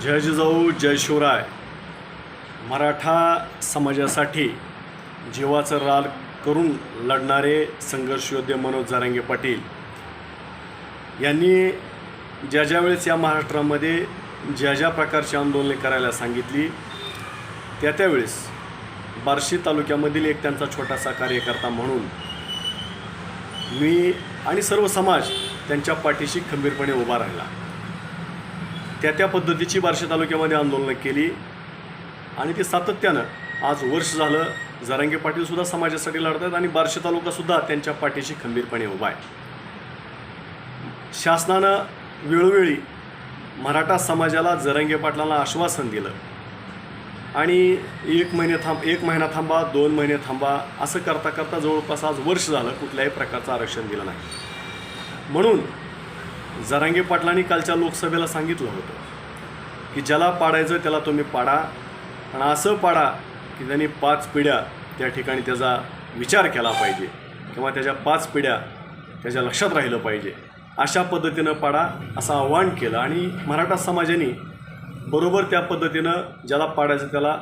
जय जिजाऊ जय शिवराय. मराठा समाजासाठी जीवाचं राल करून लढणारे संघर्ष योद्धे मनोज जारांगे पाटील. यांनी ज्या ज्या वेळेस या महाराष्ट्रामध्ये ज्या ज्या प्रकारची आंदोलने करायला सांगितली त्या त्यावेळेस बार्शी तालुक्यामधील एक त्यांचा छोटासा कार्यकर्ता म्हणून मी आणि सर्व समाज त्यांच्या पाठीशी खंबीरपणे उभा राहिला. त्या त्या पद्धतीची बार्शी तालुक्यामध्ये आंदोलनं केली. आणि ते सातत्यानं आज वर्ष झालं जरांगे पाटीलसुद्धा समाजासाठी लढत आहेत आणि बार्शी तालुकासुद्धा त्यांच्या पाठीशी खंबीरपणे उभा आहे. शासनानं वेळोवेळी मराठा समाजाला जरांगे पाटलांना आश्वासन दिलं. आणि एक महिने थांब एक महिना थांबा दोन महिने थांबा असं करता करता जवळपास आज वर्ष झालं कुठल्याही प्रकारचं आरक्षण दिलं नाही. म्हणून जरांगे पाटलांनी कालच्या लोकसभेला सांगितलं होतं की ज्याला पाडायचं त्याला तुम्ही पाडा आणि असं पाडा की त्यांनी पाच पिढ्या त्या ठिकाणी त्याचा विचार केला पाहिजे किंवा त्याच्या पाच पिढ्या त्याच्या लक्षात राहिलं पाहिजे. अशा पद्धतीनं पाडा असं आव्हान केलं आणि मराठा समाजाने बरोबर त्या पद्धतीनं ज्याला पाडायचं त्याला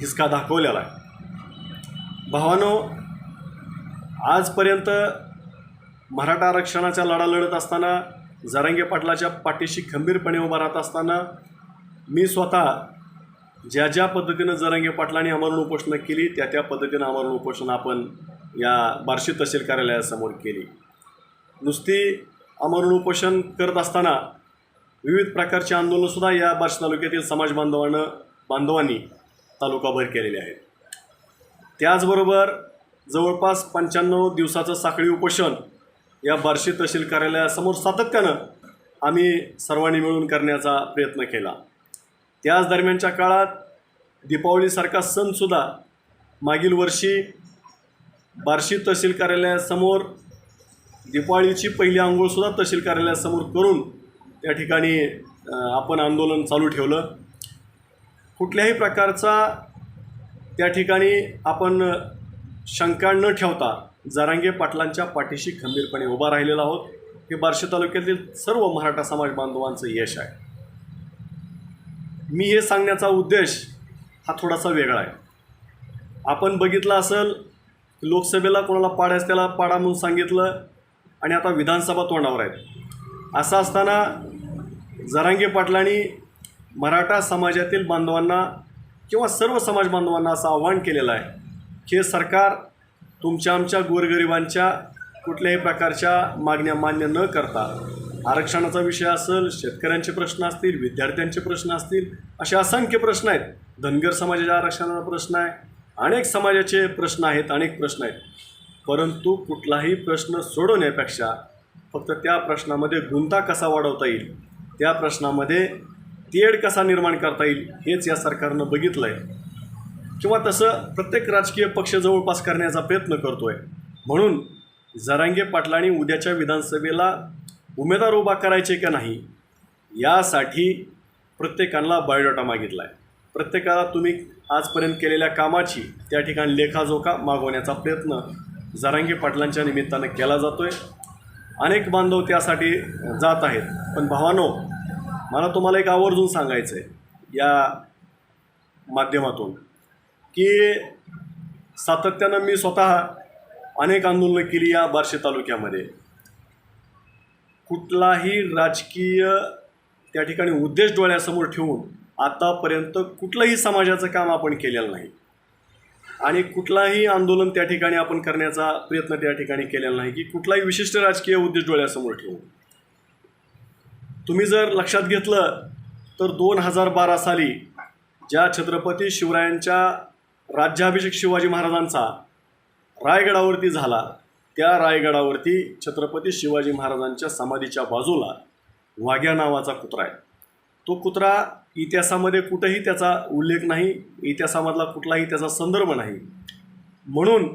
हिसका दाखवलेला आहे. भावानो आजपर्यंत मराठा आरक्षणाचा लढा लढत असताना जरांगे पाटलाच्या पाठीशी खंबीरपणे उभा राहत असताना मी स्वतः ज्या ज्या पद्धतीनं जरांगे पाटलांनी आमरण उपोषणं केली त्या त्या पद्धतीनं आमरण उपोषण आपण या बार्शी तहसील कार्यालयासमोर केली. नुसती आमरण उपोषण करत असताना विविध प्रकारची आंदोलनंसुद्धा या बार्शी तालुक्यातील समाज बांधवानं बांधवांनी तालुकाभर केलेली आहेत. त्याचबरोबर जवळपास पंच्याण्णव दिवसाचं साखळी उपोषण या बार्शी तहसील कार्यालयासमोर सातत्यानं आम्ही सर्वांनी मिळून करण्याचा प्रयत्न केला. त्याच दरम्यानच्या काळात दीपावलीसारखा सणसुद्धा मागील वर्षी बार्शी तहसील कार्यालयासमोर दिपावळीची पहिली आंघोळसुद्धा तहसील कार्यालयासमोर करून त्या ठिकाणी आपण आंदोलन चालू ठेवलं. कुठल्याही प्रकारचा त्या ठिकाणी आपण शंका न ठेवता जरांगे पाटलांच्या पाठीशी खंबीरपणे उभा राहिलेला आहोत. हे बार्शी तालुक्यातील सर्व मराठा समाज बांधवांचं यश आहे. मी हे सांगण्याचा उद्देश हा थोडासा वेगळा आहे. आपण बघितलं असेल लोकसभेला कोणाला पाडायचं त्याला पाडा म्हणून सांगितलं आणि आता विधानसभा तोंडावर आहेत. असं असताना जरांगे पाटलांनी मराठा समाजातील बांधवांना किंवा सर्व समाज बांधवांना असं आव्हान केलेलं आहे की हे सरकार तुमच्या आमच्या गोरगरिबांच्या कुठल्याही प्रकारच्या मागण्या मान्य न करता आरक्षणाचा विषय असेल शेतकऱ्यांचे प्रश्न असतील विद्यार्थ्यांचे प्रश्न असतील असे असंख्य प्रश्न आहेत. धनगर समाजाच्या आरक्षणाचा प्रश्न आहे. अनेक समाजाचे प्रश्न आहेत अनेक प्रश्न आहेत. परंतु कुठलाही प्रश्न सोडवण्यापेक्षा फक्त त्या प्रश्नामध्ये गुंता कसा वाढवता येईल त्या प्रश्नामध्ये तेढ कसा निर्माण करता येईल हेच या सरकारनं बघितलं आहे किंवा तसं प्रत्येक राजकीय पक्ष जवळपास करण्याचा प्रयत्न करतो आहे म्हणून जरांगे पाटलांनी उद्याच्या विधानसभेला उमेदवार उभा करायचे का नाही यासाठी प्रत्येकाला बायोडाटा मागितला आहे प्रत्येकाला तुम्ही आजपर्यंत केलेल्या कामाची त्या ठिकाणी लेखाजोखा मागवण्याचा प्रयत्न जरांगे पाटलांच्या निमित्तानं केला जातो आहे अनेक बांधव त्यासाठी जात आहेत. पण भावानो मला तुम्हाला एक आवर्जून सांगायचं आहे या माध्यमातून की सातत्यानं मी स्वतः अनेक आंदोलनं केली या बार्शी तालुक्यामध्ये. कुठलाही राजकीय त्या ठिकाणी उद्देश डोळ्यासमोर ठेवून आतापर्यंत कुठलंही समाजाचं काम आपण केलेलं नाही. आणि कुठलाही आंदोलन त्या ठिकाणी आपण करण्याचा प्रयत्न त्या ठिकाणी केलेला नाही की कुठलाही विशिष्ट राजकीय उद्देश डोळ्यासमोर ठेवून. तुम्ही जर लक्षात घेतलं तर दोन हजार बारा साली ज्या छत्रपती शिवरायांच्या राज्याभिषेक शिवाजी महाराजांचा रायगडावरती झाला. त्या रायगडावरती छत्रपती शिवाजी महाराजांच्या समाधीच्या बाजूला वाघ्या नावाचा कुत्रा आहे. तो कुत्रा इतिहासामध्ये कुठंही त्याचा उल्लेख नाही इतिहासामधला कुठलाही त्याचा संदर्भ नाही. म्हणून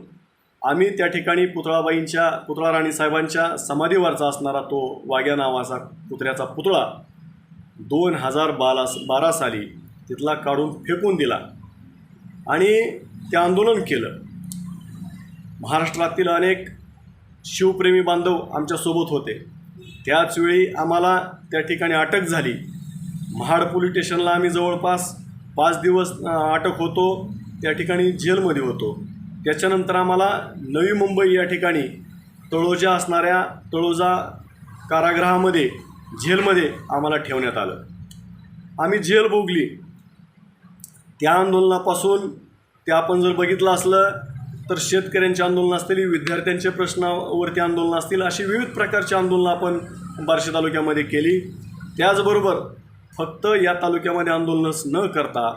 आम्ही त्या ठिकाणी पुतळाबाईंच्या पुतळा राणी साहेबांच्या समाधीवरचा असणारा तो वाघ्या नावाचा कुत्र्याचा पुतळा दोन हजार बारा बारा साली तिथला काढून फेकून दिला. आणि ते आंदोलन केलं. महाराष्ट्रातील अनेक शिवप्रेमी बांधव आमच्यासोबत होते. त्याचवेळी आम्हाला त्या ठिकाणी अटक झाली. महाड पोलीस स्टेशनला आम्ही जवळपास पाच दिवस अटक होतो. त्या ठिकाणी जेलमध्ये होतो. त्याच्यानंतर आम्हाला नवी मुंबई या ठिकाणी तळोजा असणाऱ्या तळोजा कारागृहामध्ये झेलमध्ये आम्हाला ठेवण्यात आलं. आम्ही झेल भोगली. त्या आंदोलनापासून ते आपण जर बघितलं असलं तर शेतकऱ्यांची आंदोलनं असतील विद्यार्थ्यांचे प्रश्नावरती आंदोलनं असतील अशी विविध प्रकारची आंदोलनं आपण बार्शी तालुक्यामध्ये केली. त्याचबरोबर फक्त या तालुक्यामध्ये आंदोलनच न करता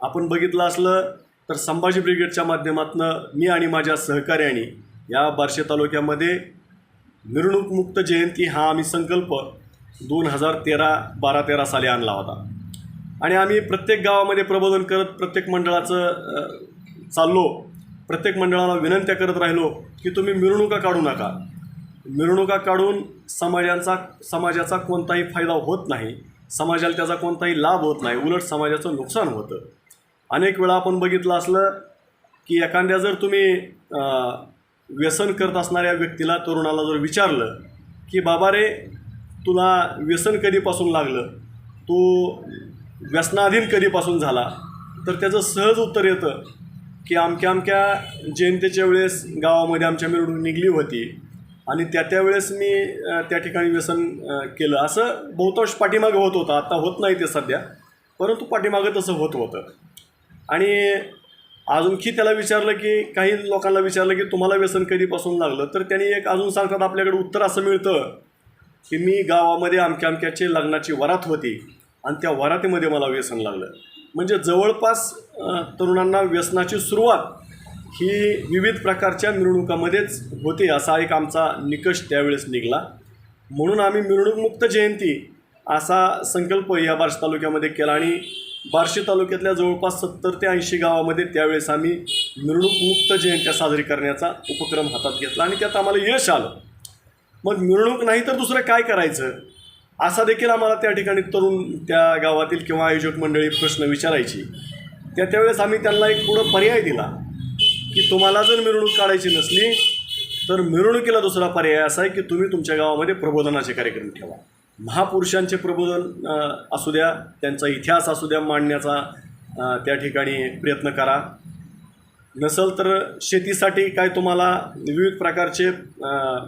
आपण बघितलं असलं तर संभाजी ब्रिगेडच्या माध्यमातून मी आणि माझ्या सहकार्याने या बार्शी तालुक्यामध्ये मिरवणूकमुक्त जयंती हा आम्ही संकल्प दोन हजार तेरा बारा तेरा साली आणला होता. आणि आम्ही प्रत्येक गावामध्ये प्रबोधन करत प्रत्येक मंडळाचं चाललो प्रत्येक मंडळाला विनंत्या करत राहिलो की तुम्ही मिरवणुका काढू नका. मिरवणुका काढून समाजांचा समाजाचा कोणताही फायदा होत नाही समाजाला त्याचा कोणताही लाभ होत नाही उलट समाजाचं नुकसान होतं. अनेक वेळा आपण बघितलं असलं की एखाद्या जर तुम्ही व्यसन करत असणाऱ्या व्यक्तीला तरुणाला जर विचारलं की बाबा रे तुला व्यसन कधीपासून लागलं? तू व्यसनाधीन कधीपासून झाला तर त्याचं सहज उत्तर येतं की अमक्या अमक्या जयंतीच्या वेळेस गावामध्ये आमच्या मिरवणूक निघली होती आणि त्या त्यावेळेस मी त्या ठिकाणी व्यसन केलं. असं बहुतांश पाठीमागं होत होतं. आत्ता होत नाही ते सध्या परंतु पाठीमागं तसं होत होतं. आणि अजूनखी त्याला विचारलं की काही लोकांना विचारलं की तुम्हाला व्यसन कधीपासून लागलं? तर त्यांनी एक अजून सांगतात आपल्याकडे उत्तर असं मिळतं की मी गावामध्ये आमक्या आमक्याचे लग्नाची वरात होती. आणि त्या वरातीमध्ये मला व्यसन लागलं. म्हणजे जवळपास तरुणांना व्यसनाची सुरुवात ही विविध प्रकारच्या मिरवणुकामध्येच होते असा एक आमचा निकष त्यावेळेस निघाला. म्हणून आम्ही मिरवणूकमुक्त जयंती असा संकल्प या बार्शी तालुक्यामध्ये केला आणि बार्शी तालुक्यातल्या जवळपास सत्तर ते ऐंशी गावामध्ये त्यावेळेस आम्ही मिरवणूकमुक्त जयंत्या साजरी करण्याचा उपक्रम हातात घेतला आणि त्यात आम्हाला यश आलं. मग मिरवणूक नाही तर दुसरं काय करायचं? असा देखील आम्हाला त्या ठिकाणी तरुण त्या गावातील किंवा आयोजक मंडळी प्रश्न विचारायची. त्या त्यावेळेस आम्ही त्यांना एक पुढं पर्याय दिला की तुम्हाला जर मिरवणूक काढायची नसली तर मिरवणुकीला दुसरा पर्याय असा आहे की तुम्ही तुमच्या गावामध्ये प्रबोधनाचे कार्यक्रम ठेवा. महापुरुषांचे प्रबोधन असू द्या त्यांचा इतिहास असू द्या मांडण्याचा त्या ठिकाणी प्रयत्न करा. नसल तर शेतीसाठी काय तुम्हाला विविध प्रकारचे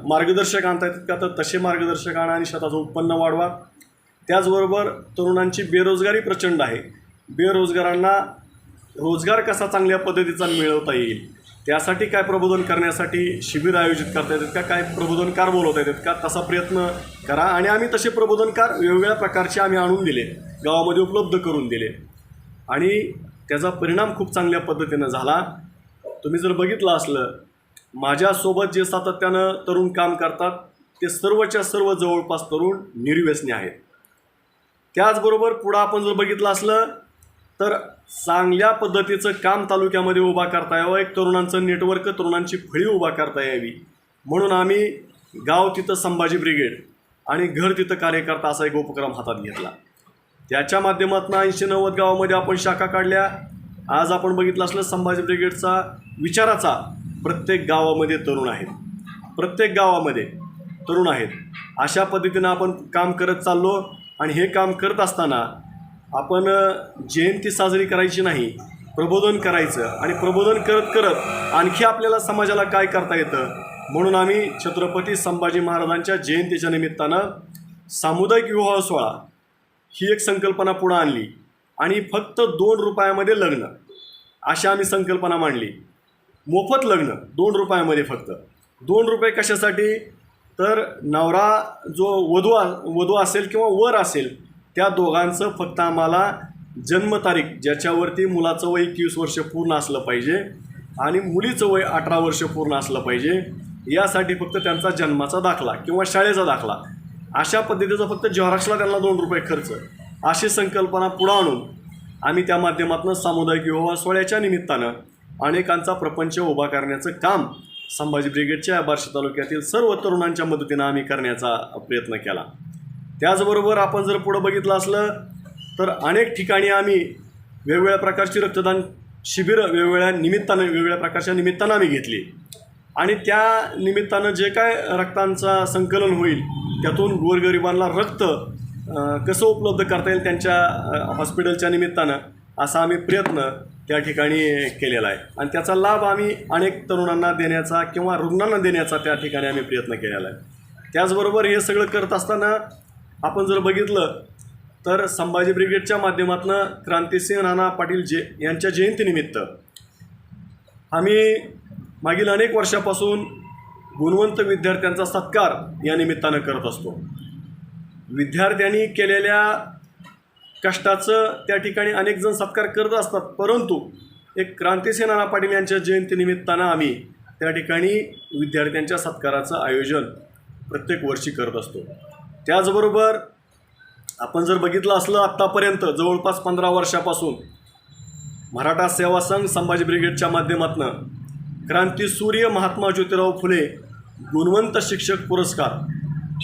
मार्गदर्शक आणता येतात का तर तसे मार्गदर्शक आणा आणि शेताचं उत्पन्न वाढवा. त्याचबरोबर तरुणांची बेरोजगारी प्रचंड आहे. बेरोजगारांना रोजगार कसा चांगल्या पद्धतीचा मिळवता येईल? त्यासाठी काय प्रबोधन करण्यासाठी शिबिर आयोजित करता येतात का? काय प्रबोधनकार बोलवता येतात का? तसा प्रयत्न करा आणि आम्ही तसे प्रबोधनकार वेगवेगळ्या प्रकारचे आम्ही आणून दिले गावामध्ये उपलब्ध करून दिले. आणि त्याचा परिणाम खूप चांगल्या पद्धतीनं झाला. तुम्ही जर बघितलं असलं माझ्यासोबत जे सातत्यानं तरुण काम करतात ते सर्वच्या सर्व जवळपास तरुण निर्व्यसनी आहेत. त्याचबरोबर पुढं आपण जर बघितलं असलं तर चांगल्या पद्धतीचं काम तालुक्यामध्ये उभा करता यावं एक तरुणांचं नेटवर्क तरुणांची फळी उभा करता यावी. म्हणून आम्ही गाव तिथं संभाजी ब्रिगेड आणि घर तिथं कार्यकर्ता असा एक उपक्रम हातात घेतला. त्याच्या माध्यमातून ऐंशी नव्वद गावामध्ये आपण शाखा काढल्या. आज आपण बघितलं असलं संभाजी ब्रिगेडचा विचाराचा प्रत्येक गावामध्ये तरुण आहेत. प्रत्येक गावामध्ये तरुण आहेत. अशा पद्धतीनं आपण काम करत चाललो आणि हे काम करत असताना आपण जयंती साजरी करायची नाही प्रबोधन करायचं आणि प्रबोधन करत करत आणखी आपल्याला समाजाला काय करता येतं? म्हणून आम्ही छत्रपती संभाजी महाराजांच्या जयंतीच्या निमित्तानं सामुदायिक विवाह सोहळा ही एक संकल्पना पुढं आणली. आणि फक्त दोन रुपयामध्ये लग्न. अशी आम्ही संकल्पना मांडली. मोफत लग्न दोन रुपयामध्ये फक्त. दोन रुपये कशासाठी? तर नवरा जो वधू वधू असेल किंवा वर असेल त्या दोघांचं फक्त आम्हाला जन्मतारीख ज्याच्यावरती मुलाचं वय एकवीस वर्ष पूर्ण असलं पाहिजे आणि मुलीचं वय अठरा वर्ष पूर्ण असलं पाहिजे यासाठी फक्त त्यांचा जन्माचा दाखला किंवा शाळेचा दाखला. अशा पद्धतीचा फक्त झेरॉक्सला त्यांना दोन रुपये खर्च. अशी संकल्पना पुढं आणून आम्ही त्या माध्यमातून सामुदायिक विवाह सोहळ्याच्या निमित्तानं अनेकांचा प्रपंच उभा करण्याचं काम संभाजी ब्रिगेडच्या बार्शी तालुक्यातील सर्व तरुणांच्या मदतीनं आम्ही करण्याचा प्रयत्न केला. त्याचबरोबर आपण जर पुढं बघितलं असलं तर अनेक ठिकाणी आम्ही वेगवेगळ्या प्रकारची रक्तदान शिबिरं वेगवेगळ्या निमित्तानं वेगवेगळ्या प्रकारच्या निमित्तानं आम्ही घेतली. आणि त्या निमित्तानं जे काय रक्तांचा संकलन होईल त्यातून गोरगरिबांना रक्त कसं उपलब्ध करता येईल त्यांच्या हॉस्पिटलच्या निमित्तानं असा आम्ही प्रयत्न त्या ठिकाणी केलेला आहे. आणि त्याचा लाभ आम्ही अनेक तरुणांना देण्याचा किंवा रुग्णांना देण्याचा त्या ठिकाणी आम्ही प्रयत्न केलेला आहे. त्याचबरोबर हे सगळं करत असताना आपण जर बघितलं तर संभाजी ब्रिगेडच्या माध्यमातून क्रांतिसिंह नाना पाटील जे यांच्या जयंतीनिमित्त आम्ही मागील अनेक वर्षापासून गुणवंत विद्यार्थ्यांचा सत्कार या निमित्तानं करत असतो. विद्यार्थ्यांनी केलेल्या कष्टाचं त्या ठिकाणी अनेकजण सत्कार करत असतात. परंतु एक क्रांतिसिंह नाना पाटील यांच्या जयंतीनिमित्तानं आम्ही त्या ठिकाणी विद्यार्थ्यांच्या सत्काराचं आयोजन प्रत्येक वर्षी करत असतो. त्याचबरोबर आपण जर बघितलं असलं आत्तापर्यंत जवळपास पंधरा वर्षापासून मराठा सेवा संघ संभाजी ब्रिगेडच्या माध्यमातून क्रांतीसूर्य महात्मा ज्योतिराव फुले गुणवंत शिक्षक पुरस्कार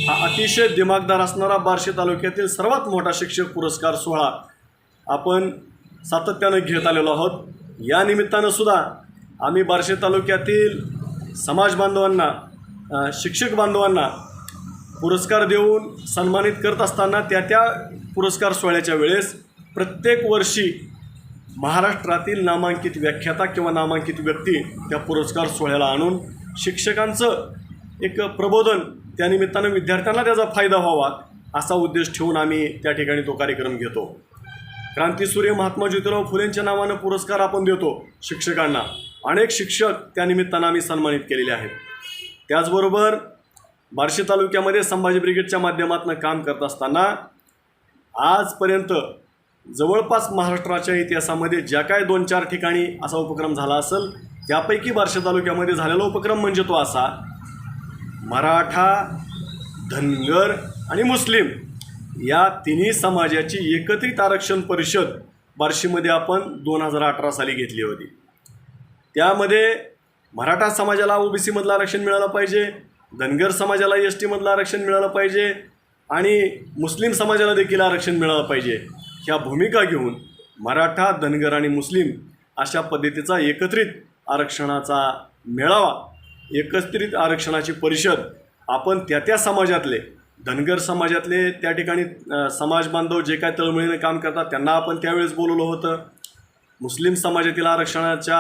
हा अतिशय दिमागदार असणारा बार्शी तालुक्यातील सर्वात मोठा शिक्षक पुरस्कार सोहळा आपण सातत्यानं घेत आलेलो आहोत. या निमित्तानं सुद्धा आम्ही बार्शी तालुक्यातील समाज बांधवांना शिक्षक बांधवांना पुरस्कार देऊन सन्मानित करत असताना त्या त्या पुरस्कार सोहळ्याच्या वेळेस प्रत्येक वर्षी महाराष्ट्रातील नामांकित व्याख्याता किंवा नामांकित व्यक्ती त्या पुरस्कार सोहळ्याला आणून शिक्षकांचं एक प्रबोधन त्या निमित्तानं विद्यार्थ्यांना त्याचा फायदा व्हावा असा उद्देश ठेवून आम्ही त्या ठिकाणी तो कार्यक्रम घेतो. क्रांतीसूर्य महात्मा ज्योतिराव फुलेंच्या नावानं पुरस्कार आपण देतो शिक्षकांना. अनेक शिक्षक त्यानिमित्तानं आम्ही सन्मानित केलेले आहेत. त्याचबरोबर बार्शी तालुक्यामध्ये संभाजी ब्रिगेडच्या माध्यमातून काम करत असताना आजपर्यंत जवळपास महाराष्ट्राच्या इतिहासामध्ये ज्या काय दोन चार ठिकाणी असा उपक्रम झाला असेल त्यापैकी बार्शी तालुक्यामध्ये झालेला उपक्रम म्हणजे तो असा मराठा धनगर आणि मुस्लिम या तिन्ही समाजाची एकत्रित आरक्षण परिषद बार्शीमध्ये आपण दोन हजार अठरा साली घेतली होती. त्यामध्ये मराठा समाजाला ओबीसीमधलं आरक्षण मिळालं पाहिजे धनगर समाजाला एस टीमधलं आरक्षण मिळालं पाहिजे आणि मुस्लिम समाजाला देखील आरक्षण मिळालं पाहिजे ह्या भूमिका घेऊन मराठा धनगर आणि मुस्लिम अशा पद्धतीचा एकत्रित आरक्षणाचा मेळावा एकत्रित आरक्षणाची परिषद आपण त्या त्या समाजातले धनगर समाजातले त्या ठिकाणी समाज बांधव जे काय तळमळीने काम करतात त्यांना आपण त्यावेळेस बोलवलं होतं. मुस्लिम समाजातील आरक्षणाच्या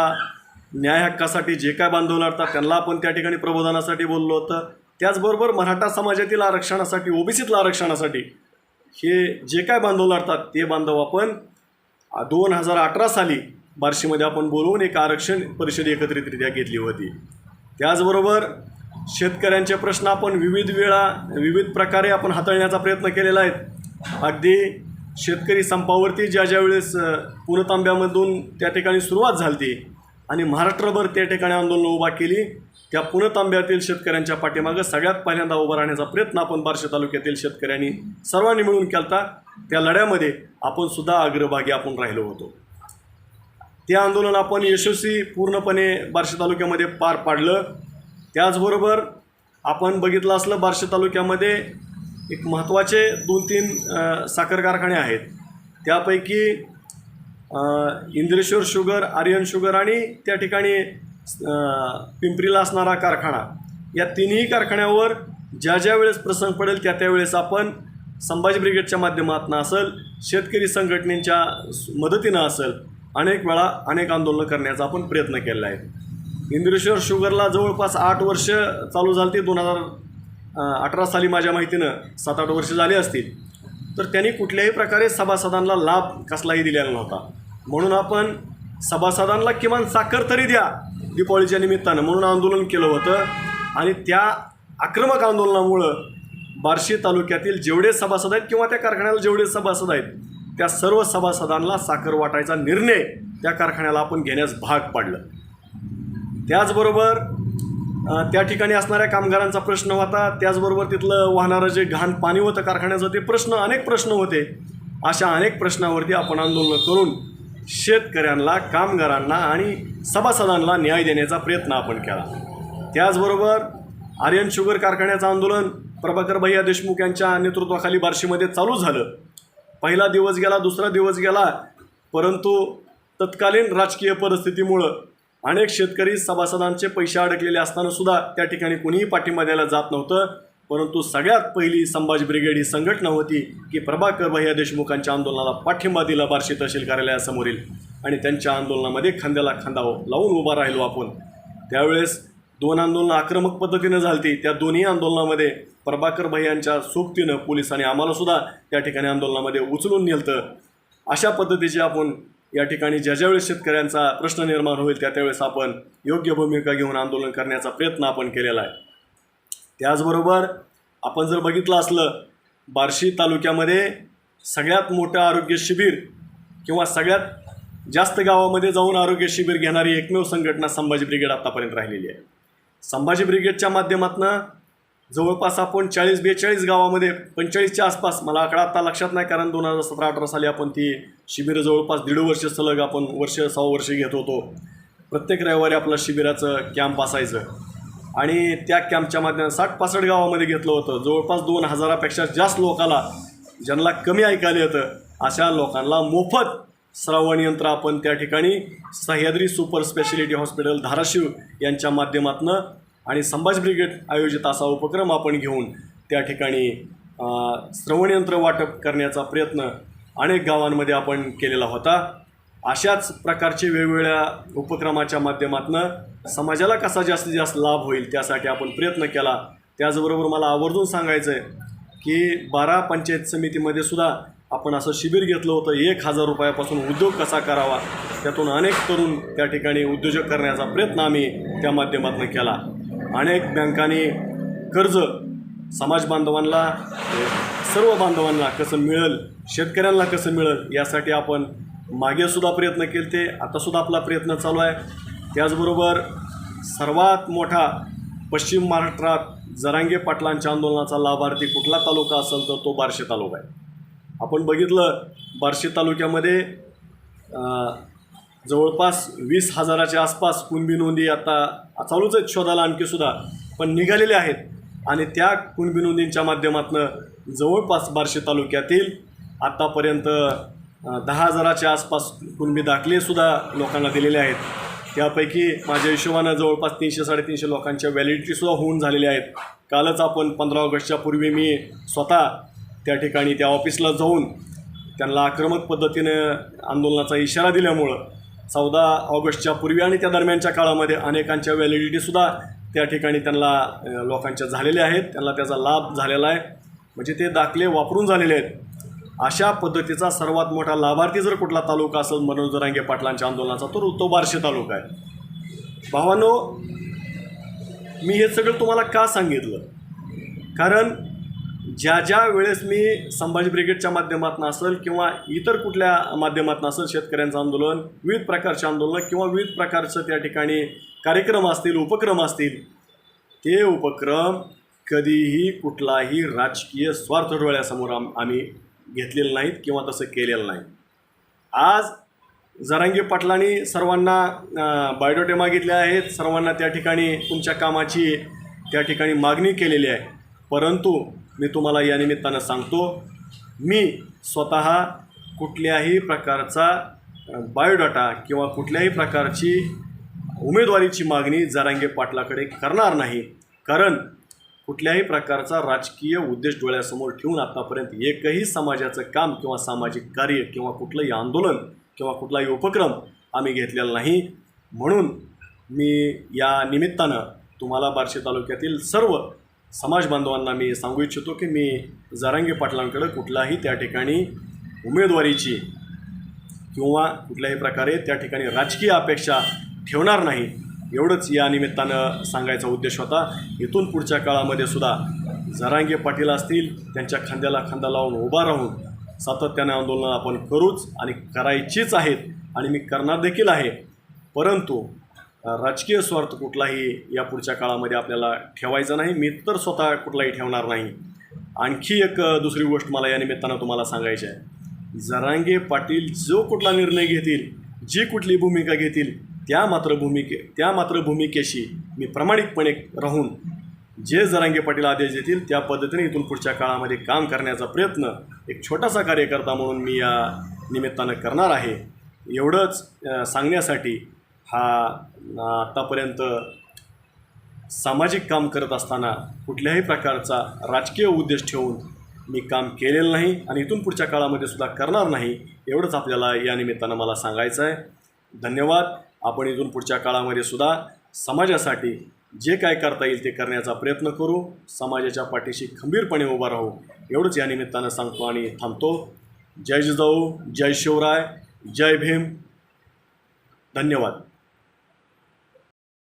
न्याय हक्कासाठी जे काय बांधव लढतात त्यांना आपण त्या ठिकाणी प्रबोधनासाठी बोललो होतं. त्याचबरोबर मराठा समाजातील आरक्षणासाठी ओबीसीतल्या आरक्षणासाठी हे जे काय बांधव लढतात ते बांधव आपण दोन हजार अठरा साली बार्शीमध्ये आपण बोलवून एक आरक्षण परिषद एकत्रितरित्या घेतली होती. त्याचबरोबर शेतकऱ्यांचे प्रश्न आपण विविध वेळा विविध प्रकारे आपण हाताळण्याचा प्रयत्न केलेला आहे. अगदी शेतकरी संपावरती ज्या ज्या वेळेस पुणतांब्यामधून त्या ठिकाणी सुरुवात झाली आणि महाराष्ट्रभर त्या ठिकाणी आंदोलन उभा केली त्या पुणतांब्यातील शेतकऱ्यांच्या पाठीमागं सगळ्यात पहिल्यांदा उभा राहण्याचा प्रयत्न आपण बार्शी तालुक्यातील शेतकऱ्यांनी सर्वांनी मिळून केला त्या लढ्यामध्ये आपण सुद्धा अग्रभागी आपण राहिलो होतो. ते आंदोलन आपण यशस्वी पूर्णपणे बार्शी तालुक्यामध्ये पार पाडलं. त्याचबरोबर आपण बघितलं असलं बार्शी तालुक्यामध्ये एक महत्त्वाचे दोन तीन साखर कारखाने आहेत. त्यापैकी इंद्रेश्वर शुगर आर्यन शुगर आणि त्या ठिकाणी पिंपरीला असणारा कारखाना. या तिन्ही कारखान्यावर ज्या ज्या वेळेस प्रसंग पडेल त्या त्यावेळेस आपण संभाजी ब्रिगेडच्या माध्यमातून असेल शेतकरी संघटनेच्या मदतीनं असेल अनेक वेळा अनेक आंदोलनं करण्याचा आपण प्रयत्न केलेला आहे. इंद्रेश्वर शुगरला जवळपास आठ वर्ष चालू झाली ती दोन हजार अठरा साली माझ्या माहितीनं सात आठ वर्ष झाली असतील. तर त्यांनी कुठल्याही प्रकारे सभासदांना लाभ कसलाही दिलेला नव्हता. म्हणून आपण सभासदांना किमान साखर तरी द्या दीपावलीच्या निमित्तानं. म्हणून आंदोलन केलं होतं. आणि त्या आक्रमक आंदोलनामुळं बार्शी तालुक्यातील जेवढे सभासद आहेत किंवा त्या कारखान्याला जेवढे सभासद आहेत त्या सर्व सभासदांना साखर वाटायचा निर्णय त्या कारखान्याला आपण घेण्यास भाग पाडलं. त्याचबरोबर त्या ठिकाणी असणाऱ्या कामगारांचा प्रश्न होता. त्याचबरोबर तिथलं वाहणारं जे घाण पाणी होतं कारखान्याचं ते प्रश्न अनेक प्रश्न होते. अशा अनेक प्रश्नावरती आपण आंदोलनं करून शेतकऱ्यांना कामगारांना आणि सभासदांना न्याय देण्याचा प्रयत्न आपण केला. त्याचबरोबर आर्यन शुगर कारखान्याचं आंदोलन प्रभाकर भैया देशमुख यांच्या नेतृत्वाखाली बार्शीमध्ये चालू झालं. पहिला दिवस गेला दुसरा दिवस गेला परंतु तत्कालीन राजकीय परिस्थितीमुळं अनेक शेतकरी सभासदांचे पैसे अडकलेले असताना सुद्धा त्या ठिकाणी कोणीही पाठिंबा द्यायला जात नव्हतं. परंतु सगळ्यात पहिली संभाजी ब्रिगेड ही संघटना होती की प्रभाकर भैया देशमुखांच्या आंदोलनाला पाठिंबा दिला बार्शी तहसील कार्यालयासमोरील. आणि त्यांच्या आंदोलनामध्ये खांद्याला खांदा लावून उभा राहिलो आपण. त्यावेळेस दोन आंदोलनं आक्रमक पद्धतीनं झालती. त्या दोन्ही आंदोलनामध्ये प्रभाकर भैयांच्या सोबतीनं पोलिसांनी आम्हालासुद्धा त्या ठिकाणी आंदोलनामध्ये उचलून नेलतं. अशा पद्धतीचे आपण या ठिकाणी ज्या ज्यावेळेस शेतकऱ्यांचा प्रश्न निर्माण होईल त्या त्यावेळेस आपण योग्य भूमिका घेऊन आंदोलन करण्याचा प्रयत्न आपण केलेला आहे. त्याचबरोबर आपण जर बघितलं असलं बार्शी तालुक्यामध्ये सगळ्यात मोठं आरोग्य शिबिर किंवा सगळ्यात जास्त गावामध्ये जाऊन आरोग्य शिबिर घेणारी एकमेव संघटना संभाजी ब्रिगेड आत्तापर्यंत राहिलेली आहे. संभाजी ब्रिगेडच्या माध्यमातनं जवळपास आपण चाळीस बेचाळीस गावामध्ये पंचेचाळीसच्या आसपास मला आकडा आता लक्षात नाही कारण दोन हजार सतरा अठरा साली आपण ती शिबिरं जवळपास दीड वर्ष सलग आपण वर्ष सहा वर्ष घेत होतो. प्रत्येक रविवारी आपलं शिबिराचं कॅम्प असायचं. आणि त्या कॅम्पच्या माध्यमात साठ पासष्ट गावामध्ये घेतलं होतं. जवळपास दोन हजारापेक्षा जास्त लोकाला ज्यांना कमी ऐकायला येतं अशा लोकांना मोफत श्रावण यंत्र आपण त्या ठिकाणी Sahyadri super speciality hospital Dharashiv यांच्या माध्यमातून आणि संभाजी ब्रिगेड आयोजित असा उपक्रम आपण घेऊन त्या ठिकाणी श्रवणयंत्र वाटप करण्याचा प्रयत्न अनेक गावांमध्ये आपण केलेला होता. अशाच प्रकारचे वेगवेगळ्या उपक्रमाच्या माध्यमातून समाजाला कसा जास्तीत जास्त लाभ होईल त्यासाठी आपण प्रयत्न केला. त्याचबरोबर मला आवर्जून सांगायचं आहे की बारा पंचायत समितीमध्ये सुद्धा आपण असं शिबिर घेतलं होतं एक हजार रुपयापासून उद्योग कसा करावा? त्यातून अनेक तरुण त्या ठिकाणी उद्योजक करण्याचा प्रयत्न आम्ही त्या माध्यमातून केला. अनेक बँकांनी कर्ज समाज बांधवांना सर्व बांधवांना कसं मिळेल शेतकऱ्यांना कसं मिळेल यासाठी आपण मागेसुद्धा प्रयत्न केले ते आतासुद्धा आपला प्रयत्न चालू आहे. त्याचबरोबर सर्वात मोठा पश्चिम महाराष्ट्रात जरांगे पाटलांच्या आंदोलनाचा लाभार्थी कुठला तालुका असेल तर तो बार्शी तालुका आहे. आपण बघितलं बार्शी तालुक्यामध्ये जवळपास वीस हजाराच्या आसपास कुणबी नोंदी आता चालूच आहेत आणखी आणखीसुद्धा पण निघालेल्या आहेत. आणि त्या कुणबी नोंदींच्या माध्यमातून जवळपास बार्शी तालुक्यातील आत्तापर्यंत दहा हजाराच्या आसपास कुणबी दाखलेसुद्धा लोकांना दिलेले आहेत. त्यापैकी माझ्या हिशोबानं जवळपास तीनशे साडेतीनशे लोकांच्या व्हॅलिडिटीसुद्धा होऊन झालेल्या आहेत. कालच आपण पंधरा ऑगस्टच्या पूर्वी मी स्वतः त्या ठिकाणी त्या ऑफिसला जाऊन त्यांना आक्रमक पद्धतीनं आंदोलनाचा इशारा दिल्यामुळं चौदा ऑगस्टच्या पूर्वी आणि त्या दरम्यानच्या काळामध्ये अनेकांच्या व्हॅलिडिटीसुद्धा त्या ठिकाणी त्यांना लोकांच्या झालेल्या आहेत. त्यांना त्याचा लाभ झालेला आहे. म्हणजे ते दाखले वापरून झालेले आहेत. अशा पद्धतीचा सर्वात मोठा लाभार्थी जर कुठला तालुका असेल मनोज जरांगे पाटलांच्या आंदोलनाचा तर तो बार्शी तालुका आहे. भावानो मी हे सगळं तुम्हाला का सांगितलं? कारण ज्या ज्या वेळेस मी संभाजी ब्रिगेडच्या माध्यमातून असेल किंवा इतर कुठल्या माध्यमातून असेल शेतकऱ्यांचं आंदोलन विविध प्रकारचे आंदोलन किंवा विविध प्रकारचं त्या ठिकाणी कार्यक्रम असतील उपक्रम असतील ते उपक्रम कधीही कुठलाही राजकीय स्वार्थ डोळ्यासमोर आम आम्ही घेतलेलं नाहीत किंवा तसं केलेलं नाही. आज जरांगी पाटलांनी सर्वांना बायोडोटे मागितले आहेत सर्वांना त्या ठिकाणी तुमच्या कामाची त्या ठिकाणी मागणी केलेली आहे. परंतु मी तुम्हाला या निमित्तानं सांगतो मी स्वतः कुठल्याही प्रकारचा बायोडाटा किंवा कुठल्याही प्रकारची उमेदवारीची मागणी जरांगे पाटलाकडे करणार नाही. कारण कुठल्याही प्रकारचा राजकीय उद्देश डोळ्यासमोर ठेवून आत्तापर्यंत एकही समाजाचं काम किंवा सामाजिक कार्य किंवा कुठलंही आंदोलन किंवा कुठलाही उपक्रम आम्ही घेतलेला नाही. म्हणून मी या निमित्तानं तुम्हाला बार्शी तालुक्यातील सर्व समाज बांधवांना मी सांगू इच्छितो की मी जरांगे पाटलांकडं कुठलाही त्या ठिकाणी उमेदवारीची किंवा कुठल्याही प्रकारे त्या ठिकाणी राजकीय अपेक्षा ठेवणार नाही एवढंच या निमित्तानं सांगायचा उद्देश होता. इथून पुढच्या काळामध्ये सुद्धा जरांगे पाटील असतील त्यांच्या खांद्याला खांदा लावून उभा राहून सातत्याने आंदोलनं आपण करूच आणि करायचीच आहेत आणि मी करणार देखील आहे. परंतु राजकीय स्वार्थ कुठलाही या पुढच्या काळामध्ये आपल्याला ठेवायचा नाही. मी तर स्वतः कुठलाही ठेवणार नाही. आणखी एक दुसरी गोष्ट मला या निमित्तानं तुम्हाला सांगायची आहे. जरांगे पाटील जो कुठला निर्णय घेतील जी कुठली भूमिका घेतील त्या मात्र भूमिके त्या मात्र भूमिकेशी मी प्रामाणिकपणे राहून जे जरांगे पाटील आदेश देतील त्या पद्धतीने इथून पुढच्या काळामध्ये काम करण्याचा प्रयत्न एक छोटासा कार्यकर्ता म्हणून मी या निमित्तानं करणार आहे. एवढंच सांगण्यासाठी हा आत्तापर्यंत सामाजिक काम करत असताना कुठल्याही प्रकारचा राजकीय उद्देश ठेवून मी काम केलेलं नाही आणि इथून पुढच्या काळामध्ये सुद्धा करणार नाही एवढंच आपल्याला या निमित्तानं मला सांगायचं आहे. धन्यवाद. आपण इथून पुढच्या काळामध्ये सुद्धा समाजासाठी जे काय करता येईल ते करण्याचा प्रयत्न करू. समाजाच्या पाठीशी खंबीरपणे उभा राहू एवढंच या निमित्तानं सांगतो आणि थांबतो. जय जिजाऊ जय शिवराय जय भीम. धन्यवाद.